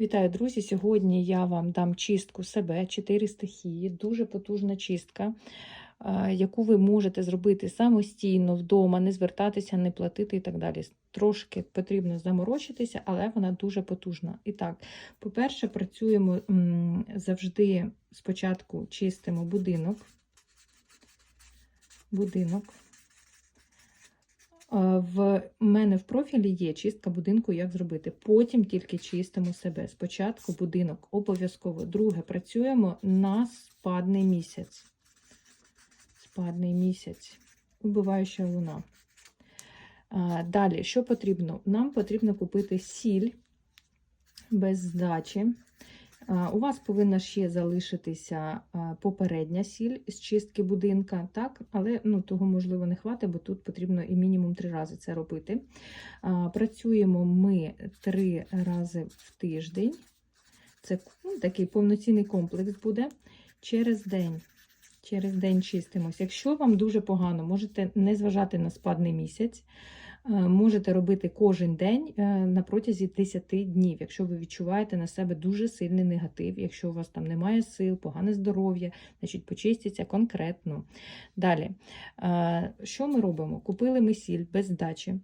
Вітаю, друзі! Сьогодні я вам дам чистку себе, 4 стихії, дуже потужна чистка, яку ви можете зробити самостійно вдома, не звертатися, не платити і так далі. Трошки потрібно заморочитися, але вона дуже потужна. І так, по-перше, працюємо завжди спочатку чистимо будинок. Будинок. В мене в профілі є чистка будинку, як зробити. Потім тільки чистимо себе. Спочатку будинок обов'язково. Друге, працюємо на спадний місяць. Спадний місяць. Убиваюча луна. Далі, що потрібно? Нам потрібно купити сіль без здачі. У вас повинна ще залишитися попередня сіль з чистки будинка, так? але ну, того, можливо, не хватить, бо тут потрібно і мінімум три рази це робити. Працюємо ми три рази в тиждень. Це ну, такий повноцінний комплекс буде через день. Через день чистимось. Якщо вам дуже погано, можете не зважати на спадний місяць. Е, Можете робити кожен день е, на протязі 10 днів, якщо ви відчуваєте на себе дуже сильний негатив, якщо у вас там немає сил, погане здоров'я, значить почистіться конкретно. Далі, е, що ми робимо? Купили ми сіль без здачі,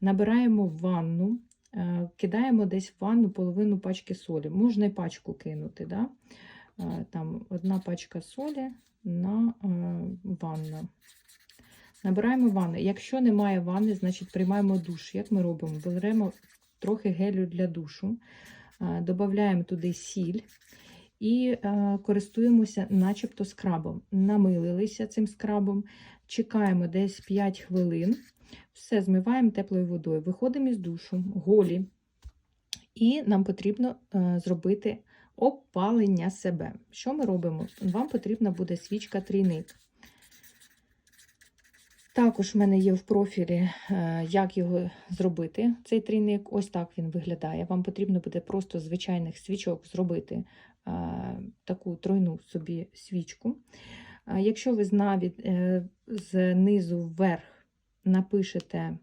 набираємо ванну, кидаємо десь в ванну половину пачки солі. Можна і пачку кинути. Да? Там одна пачка солі на ванну. Набираємо ванну. Якщо немає ванни, значить приймаємо душ. Як ми робимо? Беремо трохи гелю для душу, додаємо туди сіль і користуємося начебто скрабом. Намилилися цим скрабом, чекаємо десь 5 хвилин, все змиваємо теплою водою. Виходимо із душу, голі, і нам потрібно е, зробити опалення себе. Що ми робимо? Вам потрібна буде свічка трійник. Також в мене є в профілі, е, як його зробити, цей трійник. Ось так він виглядає. Вам потрібно буде просто звичайних свічок зробити е, таку тройну собі свічку. Якщо ви навіть е, знизу вверх напишете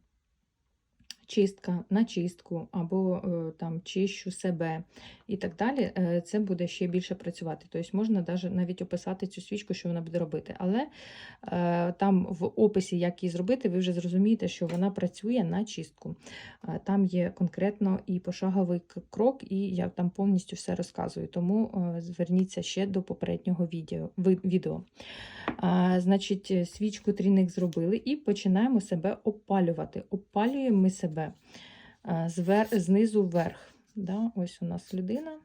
чистка на чистку, або е, там чищу себе і так далі, е, це буде ще більше працювати. Тобто можна навіть описати цю свічку, що вона буде робити. Але е, там в описі, як її зробити, ви вже зрозумієте, що вона працює на чистку. Там є конкретно і пошаговий крок, і я там повністю все розказую. Тому зверніться ще до попереднього відео. Значить, свічку трійник зробили і починаємо себе опалювати. Опалюємо ми себе а, звер... знизу вверх. Да? Ось у нас людина.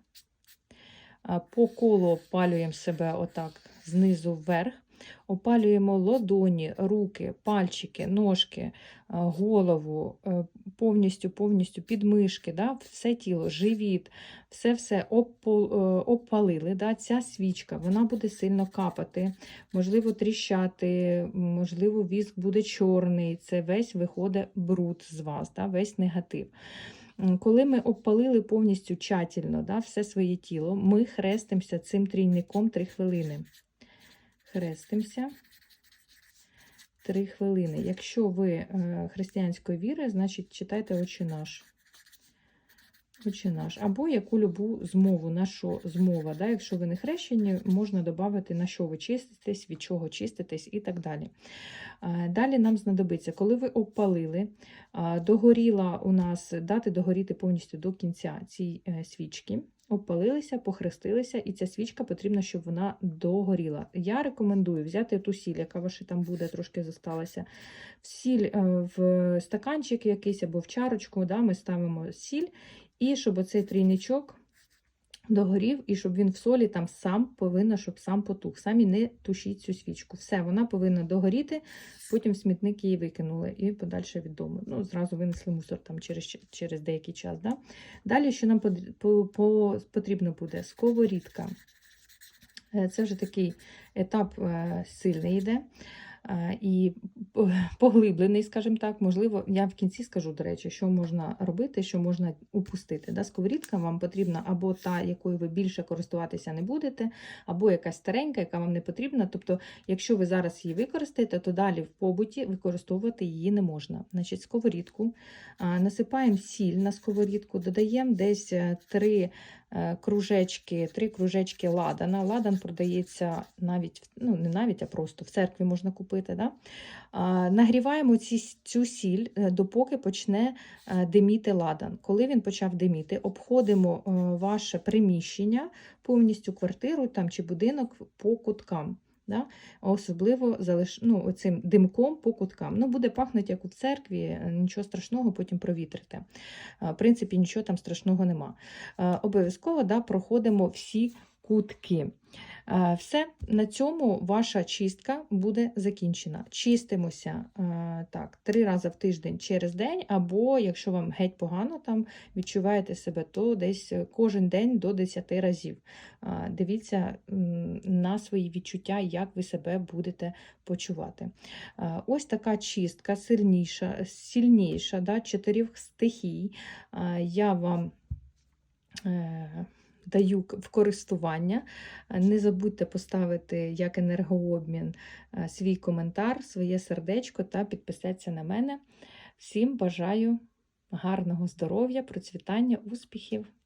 По колу опалюємо себе отак знизу вверх. Опалюємо ладоні, руки, пальчики, ножки, голову, е, повністю повністю підмишки, да? все тіло, живіт, все-все опол- е. Да? Ця свічка вона буде сильно капати, можливо, тріщати, можливо, віск буде чорний. Це весь виходить бруд з вас, да? весь негатив. Коли ми обпалили повністю тщательно да, все своє тіло, ми хрестимося цим трійником 3 хвилини. Хрестимося 3 хвилини. Якщо ви е, християнської віри, значить читайте «Отче наш». «Отче наш. Або яку любу змову, на що змова. Да? Якщо ви не хрещені, можна додати, на що ви чиститесь, від чого чиститесь і так далі. Е, Далі нам знадобиться, коли ви обпалили, е, догоріла у нас, дати догоріти повністю до кінця ці свічки. Обпалилися, похрестилися, і ця свічка потрібно, щоб вона догоріла. Я рекомендую взяти ту сіль, яка ваша там буде, трошки зосталася. Сіль е, в стаканчик якийсь або в чарочку, да, ми ставимо сіль, і щоб оцей трійничок догорів, і щоб він в солі там сам повинен, щоб сам потух. Самі не тушіть цю свічку. Все, вона повинна догоріти, потім смітник її викинули і подальше від дому. Ну, зразу винесли мусор там через, через деякий час. Да? Далі, що нам потрібно буде? Сковорідка. Е, Це вже такий етап е, сильний йде. Е, І поглиблений, скажімо так, можливо, я в кінці скажу, до речі, що можна робити, що можна упустити. Да? Сковорідка вам потрібна або та, якою ви більше користуватися не будете, або якась старенька, яка вам не потрібна. Тобто, якщо ви зараз її використаєте, то далі в побуті використовувати її не можна. Значить, сковорідку насипаємо сіль на сковорідку, додаємо десь 3 е, кружечки, три кружечки ладана. Ладан продається навіть, ну не навіть, а просто в церкві можна купити. Да? Нагріваємо ці, цю сіль, е, допоки почне е, диміти ладан. Коли він почав диміти, обходимо е, ваше приміщення, повністю квартиру там, чи будинок по куткам. Да? Особливо залиш... ну, цим димком по куткам. Ну, буде пахнути, як у церкві, е, нічого страшного, потім провітрите. В принципі, нічого там страшного нема. Обов'язково да, проходимо всі кутки. Е, Все, на цьому ваша чистка буде закінчена. Чистимося е, так, три рази в тиждень через день, або якщо вам геть погано там відчуваєте себе, то десь кожен день до 10 разів. Е, Дивіться на свої відчуття, як ви себе будете почувати. Ось така чистка сильніша, сильніша да, чотирьох стихій. Я вам даю в користування. Е, Не забудьте поставити як енергообмін е, свій коментар, своє сердечко та підписатися на мене. Всім бажаю гарного здоров'я, процвітання, успіхів!